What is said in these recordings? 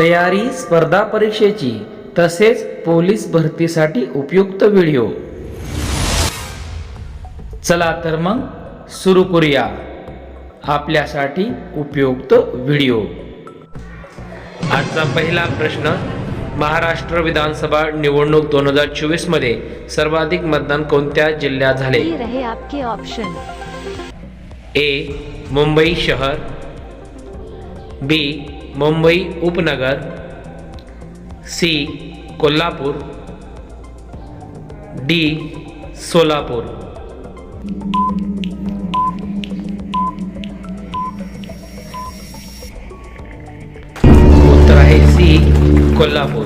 तयारी स्पर्धा परीक्षेची तसेच पोलीस भरतीसाठी उपयुक्त व्हिडिओ. चला तर मग सुरू करूया आपल्यासाठी उपयुक्त व्हिडिओ. आजचा पहिला प्रश्न महाराष्ट्र विधानसभा निवडणूक दोन हजार चोवीसमध्ये सर्वाधिक मतदान कोणत्या जिल्ह्यात झाले? रहे आपके ऑप्शन ए मुंबई शहर बी मुंबई उपनगर सी कोल्हापूर डी सोलापूर. उत्तर आहे सी कोल्हापूर.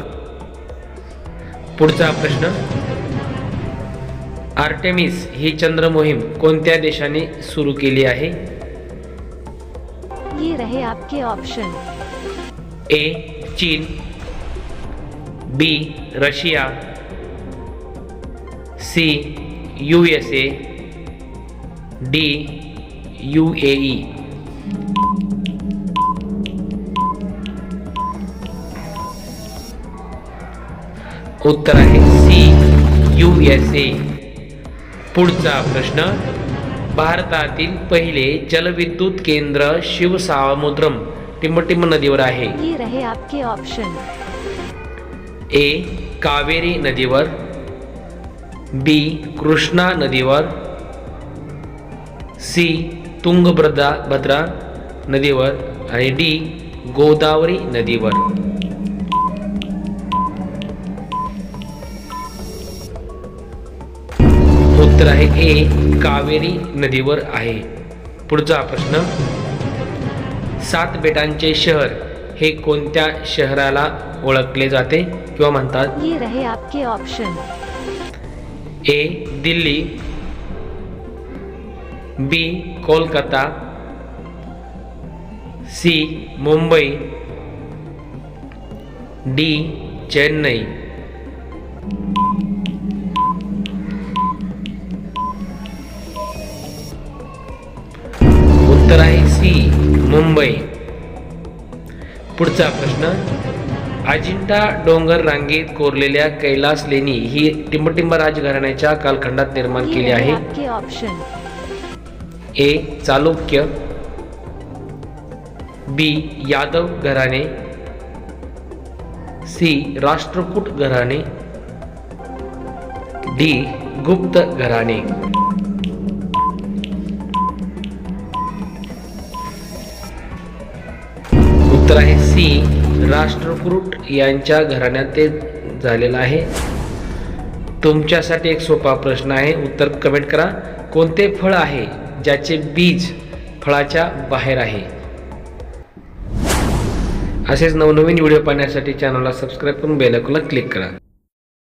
पुढचा प्रश्न. आर्टेमिस ही चंद्र मोहीम कोणत्या देशाने सुरू केली आहे? ये रहे आपके ऑप्शन ए चीन. B Russia. C U S A. D U A E. उत्तर आहे सी यू एस ए. पुढचा प्रश्न भारतातील पहिले जलविद्युत केंद्र शिवसामुद्रम. टिंबटिंब नदीवर आहे. ये रहे आपके ऑप्शन ए कावेरी नदीवर. बी कृष्णा नदीवर. सी तुंगभद्रा भद्रा नदीवर. आणि डी गोदावरी नदीवर. उत्तर आहे ए कावेरी नदीवर आहे. पुढचा प्रश्न. सात बेटांचे शहर हे कोणत्या शहराला ओळखले जाते किंवा म्हणतात? ये रहे आपके option A Delhi. B Kolkata. C Mumbai. D Chennai. उत्तर आहे सी. मुंबई. पुढचा प्रश्न. अजिंठा डोंगर रांगेत कोरलेल्या कैलास लेणी ही टिंबटिंब राजघराण्याच्या कालखंडात निर्माण केली आहे. Option A. Chalukya. B. Yadav घराणे. सी. राष्ट्रकूट घराणे. डी. गुप्त घराणे. उत्तर आहे. सी. राष्ट्रकूट यांच्या घराण्यात ते झालेलं आहे. तुमच्यासाठी एक सोपा प्रश्न आहे. उत्तर कमेंट करा. कोणते फळ आहे ज्याचे बीज फळाच्या बाहेर आहे? असेच नवनवीन व्हिडिओ पाहण्यासाठी चॅनलला सबस्क्राईब करून बेल क्लिक करा.